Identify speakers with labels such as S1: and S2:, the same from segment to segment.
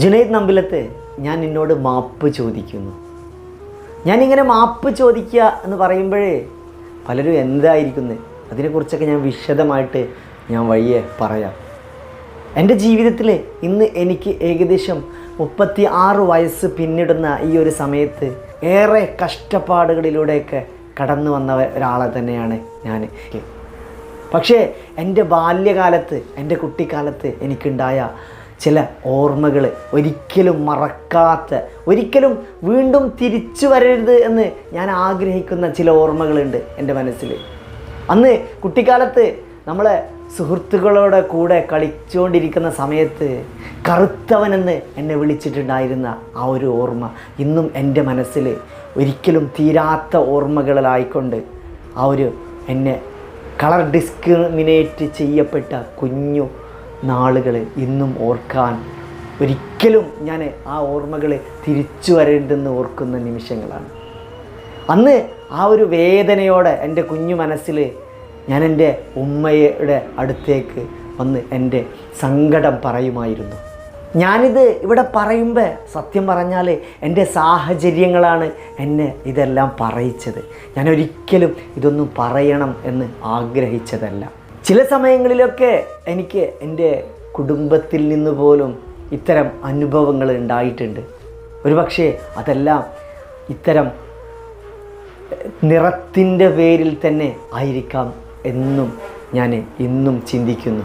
S1: ജുനൈദ് നമ്പിലത്ത് ഞാൻ നിന്നോട് മാപ്പ് ചോദിക്കുന്നു. ഞാനിങ്ങനെ മാപ്പ് ചോദിക്കുക എന്ന് പറയുമ്പോഴേ പലരും എന്തായിരിക്കുന്നത് അതിനെക്കുറിച്ചൊക്കെ ഞാൻ വിശദമായിട്ട് ഞാൻ വഴിയെ പറയാം. എന്റെ ജീവിതത്തിൽ ഇന്ന് എനിക്ക് ഏകദേശം മുപ്പത്തി ആറ് വയസ്സ് പിന്നിടുന്ന ഈ ഒരു സമയത്ത് ഏറെ കഷ്ടപ്പാടുകളിലൂടെയൊക്കെ കടന്നു വന്ന ഒരാളെ തന്നെയാണ് ഞാൻ പക്ഷേ എന്റെ ബാല്യകാലത്ത് എന്റെ കുട്ടിക്കാലത്ത് എനിക്കുണ്ടായ ചില ഓർമ്മകൾ ഒരിക്കലും മറക്കാത്ത ഒരിക്കലും വീണ്ടും തിരിച്ചു വരരുത് എന്ന് ഞാൻ ആഗ്രഹിക്കുന്ന ചില ഓർമ്മകളുണ്ട് എന്റെ മനസ്സിൽ. അന്ന് കുട്ടിക്കാലത്ത് നമ്മളെ സുഹൃത്തുക്കളോടെ കൂടെ കളിച്ചുകൊണ്ടിരിക്കുന്ന സമയത്ത് കറുത്തവനെന്ന് എന്നെ വിളിച്ചിട്ടുണ്ടായിരുന്ന ആ ഒരു ഓർമ്മ ഇന്നും എന്റെ മനസ്സിൽ ഒരിക്കലും തീരാത്ത ഓർമ്മകളിലായിക്കൊണ്ട് ആ ഒരു എന്നെ കളർ ഡിസ്ക്രിമിനേറ്റ് ചെയ്യപ്പെട്ട കുഞ്ഞു നാളുകൾ ഇന്നും ഓർക്കാൻ ഒരിക്കലും ഞാൻ ആ ഓർമ്മകളെ തിരിച്ചു വരേണ്ടെന്ന് ഓർക്കുന്ന നിമിഷങ്ങളാണ്. അന്ന് ആ ഒരു വേദനയോടെ എന്റെ കുഞ്ഞു മനസ്സിൽ ഞാൻ എന്റെ ഉമ്മയുടെ അടുത്തേക്ക് വന്ന് എന്റെ സങ്കടം പറയുമായിരുന്നു. ഞാനിത് ഇവിടെ പറയുമ്പോൾ സത്യം പറഞ്ഞാൽ എന്റെ സാഹചര്യങ്ങളാണ് എന്നെ ഇതെല്ലാം പറയിച്ചത്. ഞാൻ ഒരിക്കലും ഇതൊന്നും പറയണം എന്ന് ആഗ്രഹിച്ചതല്ല. ചില സമയങ്ങളിലൊക്കെ എനിക്ക് എന്റെ കുടുംബത്തിൽ നിന്ന് പോലും ഇത്തരം അനുഭവങ്ങൾ ഉണ്ടായിട്ടുണ്ട്. ഒരുപക്ഷെ അതെല്ലാം ഇത്തരം നിറത്തിന്റെ പേരിൽ തന്നെ ആയിരിക്കാം എന്നും ഞാൻ ഇന്നും ചിന്തിക്കുന്നു.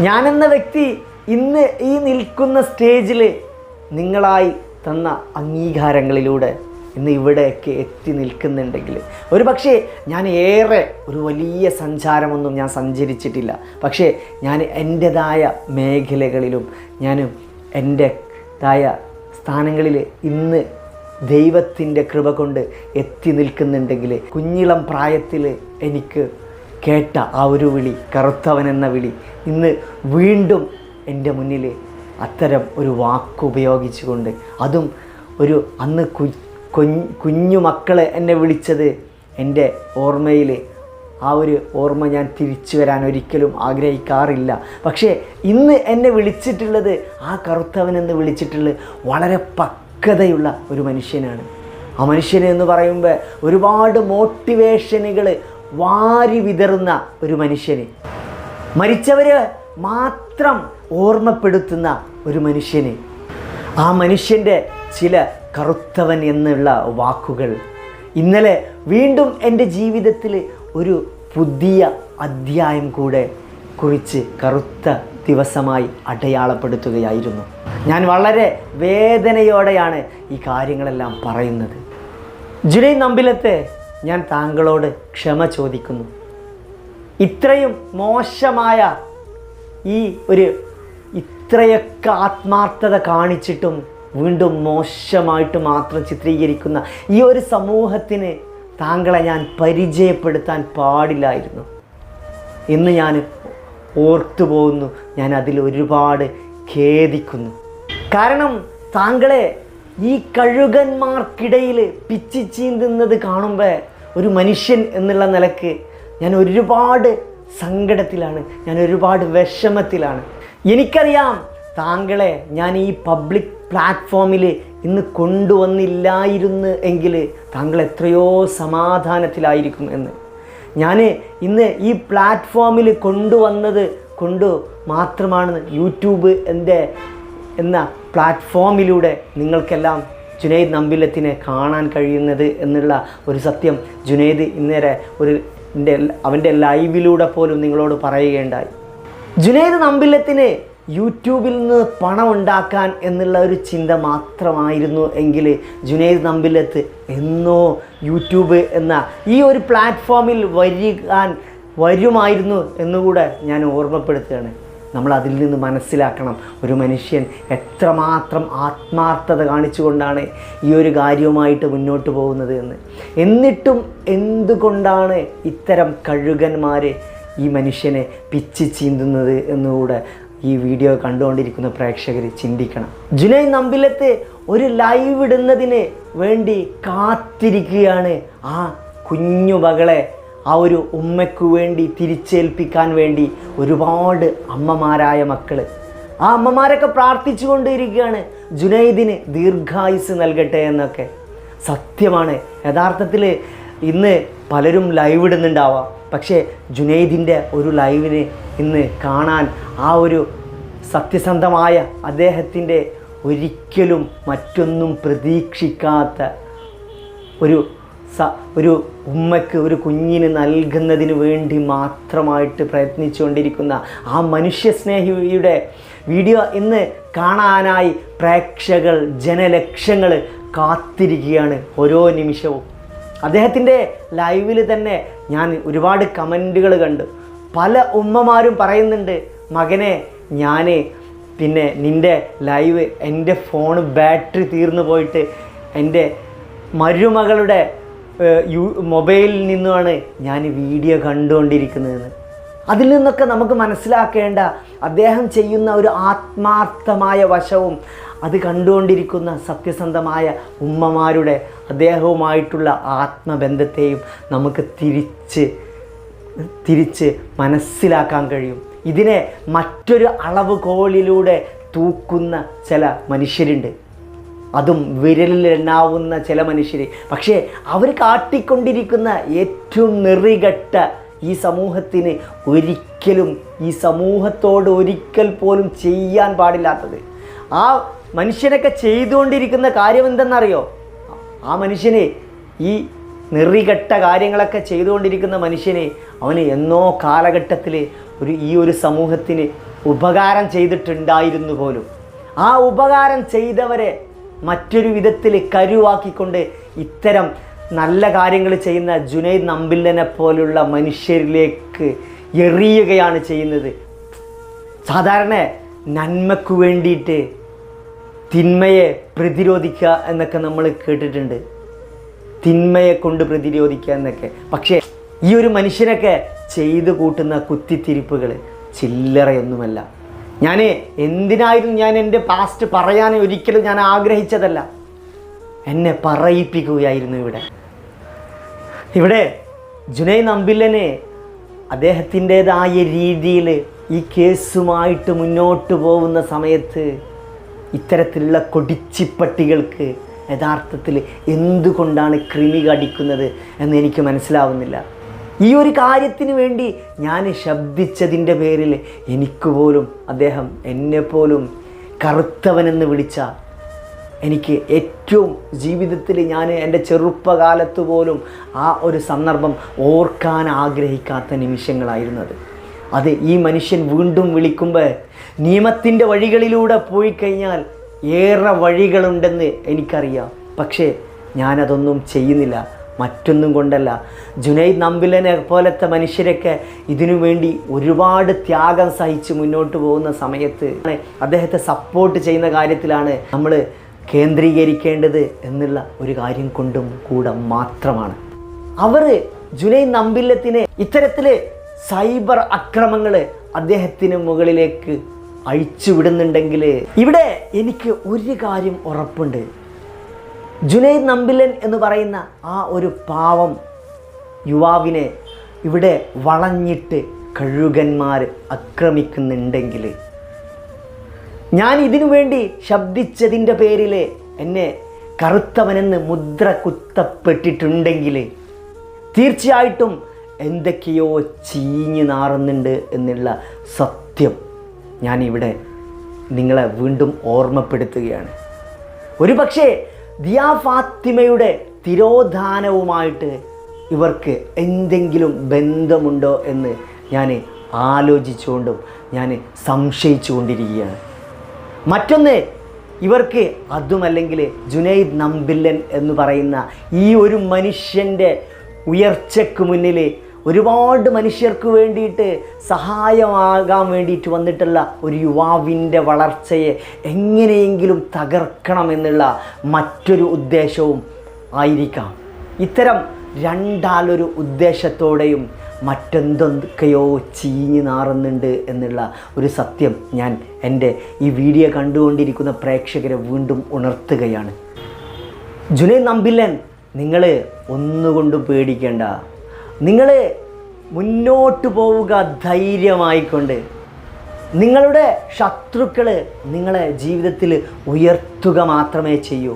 S1: ഞാനെന്ന വ്യക്തി ഇന്ന് ഈ നിൽക്കുന്ന സ്റ്റേജിൽ നിങ്ങളായി തന്ന അംഗീകാരങ്ങളിലൂടെ ഇന്ന് ഇവിടെയൊക്കെ എത്തി നിൽക്കുന്നുണ്ടെങ്കിൽ. ഒരു പക്ഷേ ഞാൻ ഏറെ ഒരു വലിയ സഞ്ചാരമൊന്നും ഞാൻ സഞ്ചരിച്ചിട്ടില്ല. പക്ഷേ ഞാൻ എന്റെതായ മേഖലകളിലും ഞാനും എന്റെതായ സ്ഥാനങ്ങളിൽ ഇന്ന് ദൈവത്തിന്റെ കൃപ കൊണ്ട് എത്തി നിൽക്കുന്നുണ്ടെങ്കിൽ കുഞ്ഞിളം പ്രായത്തിൽ എനിക്ക് കേട്ട ആ ഒരു വിളി കറുത്തവൻ എന്ന വിളി ഇന്ന് വീണ്ടും എന്റെ മുന്നിൽ അത്തരം ഒരു വാക്ക് ഉപയോഗിച്ചുകൊണ്ട് അതും ഒരു അന്ന് കുഞ്ഞ് മക്കളെ എന്നെ വിളിച്ചത് എന്റെ ഓർമ്മയിൽ ആ ഒരു ഓർമ്മ ഞാൻ തിരിച്ചു വരാൻ ഒരിക്കലും ആഗ്രഹിക്കാറില്ല. പക്ഷേ ഇന്ന് എന്നെ വിളിച്ചിട്ടുള്ളത് ആ കറുത്തവൻ എന്ന് വിളിച്ചിട്ടുള്ളത് വളരെ പക്വതയുള്ള ഒരു മനുഷ്യനാണ്. ആ മനുഷ്യൻ എന്ന് പറയുമ്പോൾ ഒരുപാട് മോട്ടിവേഷനുകൾ വാരി വിതറുന്ന ഒരു മനുഷ്യന്. മരിച്ചവരെ മാത്രം ഓർമ്മപ്പെടുത്തുന്ന ഒരു മനുഷ്യന്. ആ മനുഷ്യന്റെ ചില കറുത്തവൻ എന്നുള്ള വാക്കുകൾ. ഇന്നലെ വീണ്ടും എന്റെ ജീവിതത്തിൽ ഒരു പുതിയ അധ്യായം കൂടെ കുറിച്ച് കറുത്ത ദിവസമായി അടയാളപ്പെടുത്തുകയായിരുന്നു. ഞാൻ വളരെ വേദനയോടെയാണ് ഈ കാര്യങ്ങളെല്ലാം പറയുന്നത്. ജുലൈ നമ്പിലത്തെ ഞാൻ താങ്കളോട് ക്ഷമ ചോദിക്കുന്നു. ഇത്രയും മോശമായ ഈ ഒരു ഇത്രയൊക്കെ ആത്മാർത്ഥത കാണിച്ചിട്ടും വീണ്ടും മോശമായിട്ട് മാത്രം ചിത്രീകരിക്കുന്ന ഈ ഒരു സമൂഹത്തിന് താങ്കളെ ഞാൻ പരിചയപ്പെടുത്താൻ പാടില്ലായിരുന്നു. ഇന്ന് ഞാൻ ഓർത്തു പോകുന്നു ഞാൻ അതിൽ ഒരുപാട് ഖേദിക്കുന്നു. കാരണം താങ്കളെ ഈ കഴുകന്മാർക്കിടയിൽ പിച്ചി ചീന്തുന്നത് കാണുമ്പോൾ ഒരു മനുഷ്യൻ എന്നുള്ള നിലയ്ക്ക് ഞാൻ ഒരുപാട് സങ്കടത്തിലാണ് ഞാൻ ഒരുപാട് വിഷമത്തിലാണ്. എനിക്കറിയാം താങ്കളെ ഞാൻ ഈ പബ്ലിക് പ്ലാറ്റ്ഫോമിൽ ഇന്ന് കൊണ്ടുവന്നില്ലായിരുന്നു എങ്കിൽ താങ്കൾ എത്രയോ സമാധാനത്തിലായിരിക്കും എന്ന്. ഞാൻ ഇന്ന് ഈ പ്ലാറ്റ്ഫോമിൽ കൊണ്ടുവന്നത് കൊണ്ട് മാത്രമാണ് യൂട്യൂബ് എന്റെ എന്ന പ്ലാറ്റ്ഫോമിലൂടെ നിങ്ങൾക്കെല്ലാം ജുനൈദ് നമ്പിലത്തിനെ കാണാൻ കഴിയുന്നത് എന്നുള്ള ഒരു സത്യം ജുനൈദ് ഇന്നേരെ ഒരു എന്റെ അവന്റെ ലൈവിലൂടെ പോലും നിങ്ങളോട് പറയുകയുണ്ടായി. ജുനൈദ് നമ്പിലത്തിന് യൂട്യൂബിൽ നിന്ന് പണം ഉണ്ടാക്കാൻ എന്നുള്ള ഒരു ചിന്ത മാത്രമായിരുന്നു എങ്കിൽ ജുനൈദ് നമ്പിലത്ത് എന്നോ യൂട്യൂബ് എന്ന ഈ ഒരു പ്ലാറ്റ്ഫോമിൽ വരികാൻ വരുമായിരുന്നു എന്നുകൂടെ ഞാൻ ഓർമ്മപ്പെടുത്തുകയാണ്. നമ്മൾ അതിൽ നിന്ന് മനസ്സിലാക്കണം ഒരു മനുഷ്യൻ എത്രമാത്രം ആത്മാർത്ഥത കാണിച്ചുകൊണ്ടാണ് ഈ ഒരു കാര്യവുമായിട്ട് മുന്നോട്ട് പോകുന്നത് എന്ന്. എന്നിട്ടും എന്തുകൊണ്ടാണ് ഇത്തരം കഴുകന്മാരെ ഈ മനുഷ്യനെ പിച്ചി ചീന്തുന്നത് എന്നുകൂടെ ഈ വീഡിയോ കണ്ടുകൊണ്ടിരിക്കുന്ന പ്രേക്ഷകർ ചിന്തിക്കണം. ജുനൈ നമ്പിലത്തെ ഒരു ലൈവ് ഇടുന്നതിന് വേണ്ടി കാത്തിരിക്കുകയാണ് ആ കുഞ്ഞു മകളെ ആ ഒരു ഉമ്മയ്ക്കു വേണ്ടി തിരിച്ചേൽപ്പിക്കാൻ വേണ്ടി ഒരുപാട് അമ്മമാരായ മക്കൾ ആ അമ്മമാരൊക്കെ പ്രാർത്ഥിച്ചു കൊണ്ടിരിക്കുകയാണ് ജുനൈദിന് ദീർഘായുസ് നൽകട്ടെ എന്നൊക്കെ. സത്യമാണ്. യഥാർത്ഥത്തിൽ ഇന്ന് പലരും ലൈവ് ഇടുന്നുണ്ടാവാം. പക്ഷേ ജുനൈദിന്റെ ഒരു ലൈവിന് ഇന്ന് കാണാൻ ആ ഒരു സത്യസന്ധമായ അദ്ദേഹത്തിന്റെ ഒരിക്കലും മറ്റൊന്നും പ്രതീക്ഷിക്കാത്ത ഒരു സ ഒരു ഉമ്മയ്ക്ക് ഒരു കുഞ്ഞിന് നൽകുന്നതിന് വേണ്ടി മാത്രമായിട്ട് പ്രയത്നിച്ചുകൊണ്ടിരിക്കുന്ന ആ മനുഷ്യസ്നേഹിയുടെ വീഡിയോ ഇന്ന് കാണാനായി പ്രേക്ഷകൾ ജനലക്ഷങ്ങൾ കാത്തിരിക്കുകയാണ് ഓരോ നിമിഷവും. അദ്ദേഹത്തിന്റെ ലൈവിൽ തന്നെ ഞാൻ ഒരുപാട് കമന്റുകൾ കണ്ടു. പല ഉമ്മമാരും പറയുന്നുണ്ട് മകനെ ഞാൻ പിന്നെ നിന്റെ ലൈവ് എന്റെ ഫോൺ ബാറ്ററി തീർന്നു പോയിട്ട് എന്റെ മരുമകളുടെ യു മൊബൈലിൽ നിന്നുമാണ് ഞാൻ വീഡിയോ കണ്ടുകൊണ്ടിരിക്കുന്നതെന്ന്. അതിൽ നിന്നൊക്കെ നമുക്ക് മനസ്സിലാക്കേണ്ട അദ്ദേഹം ചെയ്യുന്ന ഒരു ആത്മാർത്ഥമായ വശവും അത് കണ്ടുകൊണ്ടിരിക്കുന്ന സത്യസന്ധമായ ഉമ്മമാരുടെ അദ്ദേഹവുമായിട്ടുള്ള ആത്മബന്ധത്തെയും നമുക്ക് തിരിച്ച് തിരിച്ച് മനസ്സിലാക്കാൻ കഴിയും. ഇതിനെ മറ്റൊരു അളവ് കോളിലൂടെ തൂക്കുന്ന ചില മനുഷ്യരുണ്ട്. അതും വിരലിൽ എണ്ണാവുന്ന ചില മനുഷ്യർ പക്ഷേ അവർ കാട്ടിക്കൊണ്ടിരിക്കുന്ന ഏറ്റവും നെറികെട്ട ഈ സമൂഹത്തിന് ഒരിക്കലും ഈ സമൂഹത്തോട് ഒരിക്കൽ പോലും ചെയ്യാൻ പാടില്ലാത്തത്. ആ മനുഷ്യനൊക്കെ ചെയ്തുകൊണ്ടിരിക്കുന്ന കാര്യം എന്തെന്നറിയോ ആ മനുഷ്യനെ ഈ നെറികെട്ട കാര്യങ്ങളൊക്കെ ചെയ്തുകൊണ്ടിരിക്കുന്ന മനുഷ്യനെ അവന് എന്നോ കാലഘട്ടത്തിൽ ഒരു ഈ ഒരു സമൂഹത്തിന് ഉപകാരം ചെയ്തിട്ടുണ്ടായിരുന്നു പോലും. ആ ഉപകാരം ചെയ്തവരെ മറ്റൊരു വിധത്തിൽ കരുവാക്കിക്കൊണ്ട് ഇത്തരം നല്ല കാര്യങ്ങൾ ചെയ്യുന്ന ജുനൈദ് നമ്പില്ലനെ പോലുള്ള മനുഷ്യരിലേക്ക് എറിയുകയാണ് ചെയ്യുന്നത്. സാധാരണ നന്മയ്ക്ക് വേണ്ടിയിട്ട് തിന്മയെ പ്രതിരോധിക്കുക എന്നൊക്കെ നമ്മൾ കേട്ടിട്ടുണ്ട്. തിന്മയെ കൊണ്ട് പ്രതിരോധിക്കുക എന്നൊക്കെ. പക്ഷേ ഈ ഒരു മനുഷ്യനൊക്കെ ചെയ്തു കൂട്ടുന്ന കുത്തിത്തിരിപ്പുകൾ ചില്ലറയൊന്നുമല്ല. ഞാൻ എന്തിനായിരുന്നു ഞാൻ എന്റെ പാസ്റ്റ് പറയാൻ ഒരിക്കലും ഞാൻ ആഗ്രഹിച്ചതല്ല. എന്നെ പറയിപ്പിക്കുകയായിരുന്നു ഇവിടെ. ഇവിടെ ജുനൈ നമ്പില്ലനെ അദ്ദേഹത്തിന്റെതായ രീതിയിൽ ഈ കേസുമായിട്ട് മുന്നോട്ട് പോകുന്ന സമയത്ത് ഇത്തരത്തിലുള്ള കൊടിച്ചിപ്പട്ടികൾക്ക് യഥാർത്ഥത്തിൽ എന്തുകൊണ്ടാണ് കൃമി കടിക്കുന്നത് എന്ന് എനിക്ക് മനസ്സിലാവുന്നില്ല. ഈ ഒരു കാര്യത്തിന് വേണ്ടി ഞാൻ ശബ്ദിച്ചതിന്റെ പേരിൽ എനിക്ക് പോലും അദ്ദേഹം എന്നെപ്പോലും കറുത്തവനെന്ന് വിളിച്ച എനിക്ക് ഏറ്റവും ജീവിതത്തിൽ ഞാൻ എന്റെ ചെറുപ്പകാലത്ത് പോലും ആ ഒരു സന്ദർഭം ഓർക്കാൻ ആഗ്രഹിക്കാത്ത നിമിഷങ്ങളായിരുന്നത്. അത് ഈ മനുഷ്യൻ വീണ്ടും വിളിക്കുമ്പോൾ നിയമത്തിന്റെ വഴികളിലൂടെ പോയി കഴിഞ്ഞാൽ ഏറെ വഴികളുണ്ടെന്ന് എനിക്കറിയാം. പക്ഷേ ഞാനതൊന്നും ചെയ്യുന്നില്ല. മറ്റൊന്നും കൊണ്ടല്ല. ജുനൈദ് നമ്പിലനെ പോലത്തെ മനുഷ്യരൊക്കെ ഇതിനു വേണ്ടി ഒരുപാട് ത്യാഗം സഹിച്ച് മുന്നോട്ട് പോകുന്ന സമയത്ത് അദ്ദേഹത്തെ സപ്പോർട്ട് ചെയ്യുന്ന കാര്യത്തിലാണ് നമ്മൾ കേന്ദ്രീകരിക്കേണ്ടത് എന്നുള്ള ഒരു കാര്യം കൊണ്ടും കൂടെ മാത്രമാണ്. അവർ ജുനൈദ് നമ്പില്ലത്തിനെ ഇത്തരത്തിൽ സൈബർ അക്രമങ്ങൾ അദ്ദേഹത്തിന് മുകളിലേക്ക് അഴിച്ചു വിടുന്നുണ്ടെങ്കിൽ ഇവിടെ എനിക്ക് ഒരു കാര്യം ഉറപ്പുണ്ട്. ജുനൈദ് നമ്പിലൻ എന്ന് പറയുന്ന ആ ഒരു പാവം യുവാവിനെ ഇവിടെ വളഞ്ഞിട്ട് കഴുകന്മാർ ആക്രമിക്കുന്നുണ്ടെങ്കിൽ ഞാൻ ഇതിനു വേണ്ടി ശബ്ദിച്ചതിന്റെ പേരിൽ എന്നെ കറുത്തവനെന്ന് മുദ്ര കുത്തപ്പെട്ടിട്ടുണ്ടെങ്കിൽ തീർച്ചയായിട്ടും എന്തൊക്കെയോ ചീഞ്ഞു നാറുന്നുണ്ട് എന്നുള്ള സത്യം ഞാനിവിടെ നിങ്ങളെ വീണ്ടും ഓർമ്മപ്പെടുത്തുകയാണ്. ഒരു പക്ഷേ ദിയാ ഫാത്തിമയുടെ തിരോധാനവുമായിട്ട് ഇവർക്ക് എന്തെങ്കിലും ബന്ധമുണ്ടോ എന്ന് ഞാൻ ആലോചിച്ചുകൊണ്ടും ഞാൻ സംശയിച്ചു കൊണ്ടിരിക്കുകയാണ് മറ്റൊന്ന് ഇവർക്ക് അതുമല്ലെങ്കിൽ ജുനൈദ് നമ്പില്ലൻ എന്ന് പറയുന്ന ഈ ഒരു മനുഷ്യന്റെ ഉയർച്ചയ്ക്ക് മുന്നിൽ ഒരുപാട് മനുഷ്യർക്ക് വേണ്ടിയിട്ട് സഹായമാകാൻ വേണ്ടിയിട്ട് വന്നിട്ടുള്ള ഒരു യുവാവിന്റെ വളർച്ചയെ എങ്ങനെയെങ്കിലും തകർക്കണമെന്നുള്ള മറ്റൊരു ഉദ്ദേശവും ആയിരിക്കാം. ഇത്തരം രണ്ടാലൊരു ഉദ്ദേശത്തോടെയും മറ്റെന്തൊക്കെയോ ചീഞ്ഞു നാറുന്നുണ്ട് എന്നുള്ള ഒരു സത്യം ഞാൻ എന്റെ ഈ വീഡിയോ കണ്ടുകൊണ്ടിരിക്കുന്ന പ്രേക്ഷകരെ വീണ്ടും ഉണർത്തുകയാണ്. ജുനൈ നമ്പില്ലൻ നിങ്ങൾ ഒന്നുകൊണ്ടും പേടിക്കേണ്ട. നിങ്ങൾ മുന്നോട്ട് പോവുക ധൈര്യമായിക്കൊണ്ട് നിങ്ങളുടെ ശത്രുക്കൾ നിങ്ങളെ ജീവിതത്തിൽ ഉയർത്തുക മാത്രമേ ചെയ്യൂ.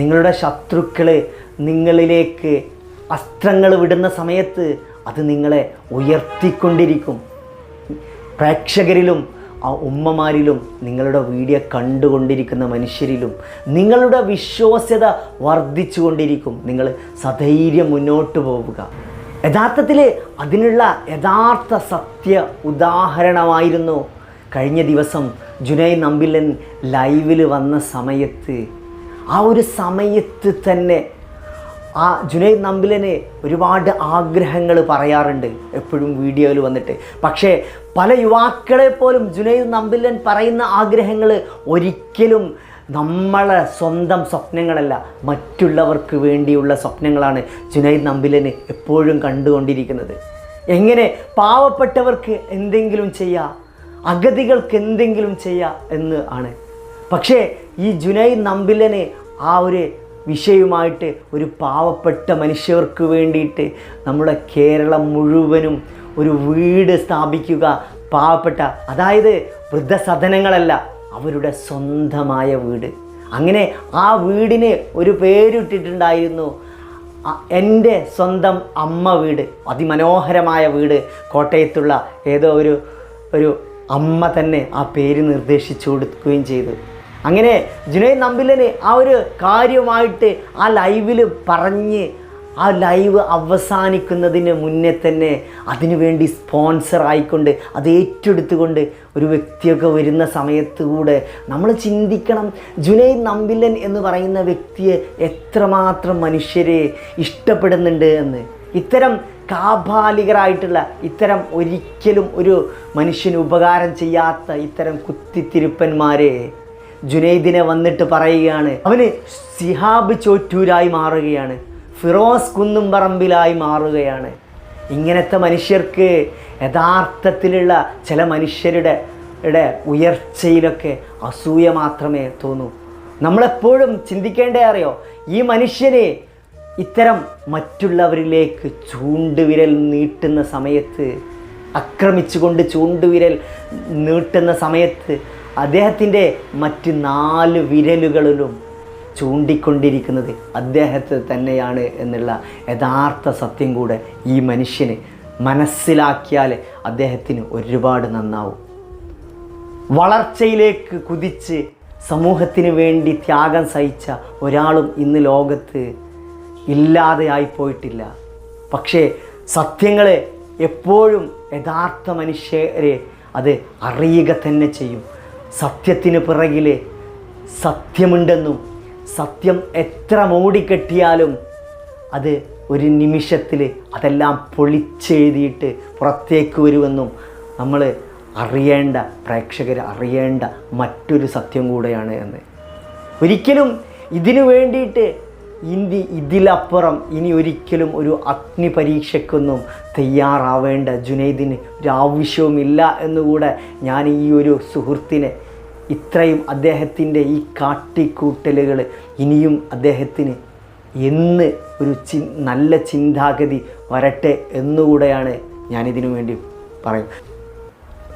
S1: നിങ്ങളുടെ ശത്രുക്കൾ നിങ്ങളിലേക്ക് അസ്ത്രങ്ങൾ വിടുന്ന സമയത്ത് അത് നിങ്ങളെ ഉയർത്തിക്കൊണ്ടിരിക്കും. പ്രേക്ഷകരിലും ആ ഉമ്മമാരിലും നിങ്ങളുടെ വീഡിയോ കണ്ടുകൊണ്ടിരിക്കുന്ന മനുഷ്യരിലും നിങ്ങളുടെ വിശ്വാസ്യത വർദ്ധിച്ചുകൊണ്ടിരിക്കും. നിങ്ങൾ സധൈര്യം മുന്നോട്ട് പോവുക. യഥാർത്ഥത്തിൽ അതിനുള്ള യഥാർത്ഥ സത്യ ഉദാഹരണമായിരുന്നു. കഴിഞ്ഞ ദിവസം ജുനൈ നമ്പിലൻ ലൈവിൽ വന്ന സമയത്ത് ആ ഒരു സമയത്ത് തന്നെ ആ ജുനൈദ് നമ്പിലന് ഒരുപാട് ആഗ്രഹങ്ങൾ പറയാറുണ്ട് എപ്പോഴും വീഡിയോയിൽ വന്നിട്ട്. പക്ഷേ പല യുവാക്കളെ പോലും ജുനൈദ് നമ്പിലൻ പറയുന്ന ആഗ്രഹങ്ങൾ ഒരിക്കലും നമ്മളെ സ്വന്തം സ്വപ്നങ്ങളല്ല മറ്റുള്ളവർക്ക് വേണ്ടിയുള്ള സ്വപ്നങ്ങളാണ് ജുനൈദ് നമ്പിലന് എപ്പോഴും കണ്ടുകൊണ്ടിരിക്കുന്നത്. എങ്ങനെ പാവപ്പെട്ടവർക്ക് എന്തെങ്കിലും ചെയ്യുക അഗതികൾക്ക് എന്തെങ്കിലും ചെയ്യുക എന്ന് ആണ്. പക്ഷേ ഈ ജുനൈദ് നമ്പിലന് ആ ഒരു വിഷയവുമായിട്ട് ഒരു പാവപ്പെട്ട മനുഷ്യർക്ക് വേണ്ടിയിട്ട് നമ്മുടെ കേരളം മുഴുവനും ഒരു വീട് സ്ഥാപിക്കുക പാവപ്പെട്ട അതായത് വൃദ്ധസദനങ്ങളല്ല അവരുടെ സ്വന്തമായ വീട്. അങ്ങനെ ആ വീടിന് ഒരു പേരിട്ടിട്ടുണ്ടായിരുന്നു എന്റെ സ്വന്തം അമ്മ വീട്. അതിമനോഹരമായ വീട്. കോട്ടയത്തുള്ള ഏതോ ഒരു ഒരു അമ്മ തന്നെ ആ പേര് നിർദ്ദേശിച്ചു കൊടുക്കുകയും ചെയ്തു. അങ്ങനെ ജുനൈദ് നമ്പിലന് ആ ഒരു കാര്യമായിട്ട് ആ ലൈവിൽ പറഞ്ഞ് ആ ലൈവ് അവസാനിക്കുന്നതിന് മുന്നേ തന്നെ അതിനുവേണ്ടി സ്പോൺസർ ആയിക്കൊണ്ട് അത് ഏറ്റെടുത്തുകൊണ്ട് ഒരു വ്യക്തിയൊക്കെ വരുന്ന സമയത്ത് കൂടെ നമ്മൾ ചിന്തിക്കണം ജുനൈദ് നമ്പിലൻ എന്ന് പറയുന്ന വ്യക്തിയെ എത്രമാത്രം മനുഷ്യരെ ഇഷ്ടപ്പെടുന്നുണ്ട് എന്ന്. ഇത്തരം കാബാലികരായിട്ടുള്ള ഇത്തരം ഒരിക്കലും ഒരു മനുഷ്യന് ഉപകാരം ചെയ്യാത്ത ഇത്തരം കുത്തിത്തിരുപ്പന്മാരെ ജുനൈദിനെ വന്നിട്ട് പറയുകയാണ്. അവന് സിഹാബ് ചോറ്റൂരായി മാറുകയാണ്. ഫിറോസ് കുന്നുംപറമ്പിലായി മാറുകയാണ്. ഇങ്ങനത്തെ മനുഷ്യർക്ക് യഥാർത്ഥത്തിലുള്ള ചില മനുഷ്യരുടെ ഉയർച്ചയിലൊക്കെ അസൂയ മാത്രമേ തോന്നൂ. നമ്മളെപ്പോഴും ചിന്തിക്കേണ്ടേ അറിയോ? ഈ മനുഷ്യനെ ഇത്തരം മറ്റുള്ളവരിലേക്ക് ചൂണ്ടുവിരൽ നീട്ടുന്ന സമയത്ത് ആക്രമിച്ചുകൊണ്ട് ചൂണ്ടുവിരൽ നീട്ടുന്ന സമയത്ത് അദ്ദേഹത്തിന്റെ മറ്റ് നാല് വിരലുകളിലും ചൂണ്ടിക്കൊണ്ടിരിക്കുന്നത് അദ്ദേഹത്തെ തന്നെയാണ് എന്നുള്ള യഥാർത്ഥ സത്യം കൂടെ ഈ മനുഷ്യന് മനസ്സിലാക്കിയാൽ അദ്ദേഹത്തിന് ഒരുപാട് നന്നാവും. വളർച്ചയിലേക്ക് കുതിച്ച് സമൂഹത്തിന് വേണ്ടി ത്യാഗം സഹിച്ച ഒരാളും ഇന്ന് ലോകത്ത് ഇല്ലാതെയായി പോയിട്ടില്ല പക്ഷേ സത്യങ്ങളെ എപ്പോഴും യഥാർത്ഥ മനുഷ്യരെ അത് അറിയുക തന്നെ ചെയ്യും. സത്യത്തിന് പിറകിൽ സത്യമുണ്ടെന്നും സത്യം എത്ര മൂടിക്കെട്ടിയാലും അത് ഒരു നിമിഷത്തിൽ അതെല്ലാം പൊളിച്ചെഴുതിയിട്ട് പുറത്തേക്ക് വരുമെന്നും നമ്മൾ അറിയേണ്ട പ്രേക്ഷകർ അറിയേണ്ട മറ്റൊരു സത്യം കൂടെയാണ് എന്ന്. ഒരിക്കലും ഇതിനു വേണ്ടിയിട്ട് ഇന്ത്യ ഇതിലപ്പുറം ഇനി ഒരിക്കലും ഒരു അഗ്നി പരീക്ഷയ്ക്കൊന്നും തയ്യാറാവേണ്ട ജുനൈദിന് ഒരു ആവശ്യവുമില്ല എന്നുകൂടെ ഞാൻ ഈ ഒരു സുഹൃത്തിനെ ഇത്രയും അദ്ദേഹത്തിന്റെ ഈ കാട്ടിക്കൂട്ടലുകൾ ഇനിയും അദ്ദേഹത്തിന് എന്ന് ഒരു ചി നല്ല ചിന്താഗതി വരട്ടെ എന്നുകൂടെയാണ് ഞാനിതിനു വേണ്ടി പറയും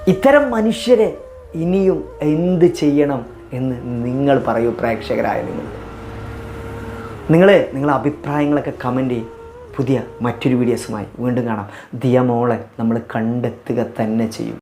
S1: ഇത്തരം മനുഷ്യരെ ഇനിയും എന്ത് ചെയ്യണം എന്ന് നിങ്ങൾ പറയൂ പ്രേക്ഷകരായ നിങ്ങൾ. നിങ്ങൾ നിങ്ങളുടെ അഭിപ്രായങ്ങളൊക്കെ കമന്റ് ചെയ്യും. പുതിയ മറ്റൊരു വീഡിയോസുമായി വീണ്ടും കാണാം. ദിയമോളെ നമ്മൾ കണ്ടെത്തുക തന്നെ ചെയ്യും.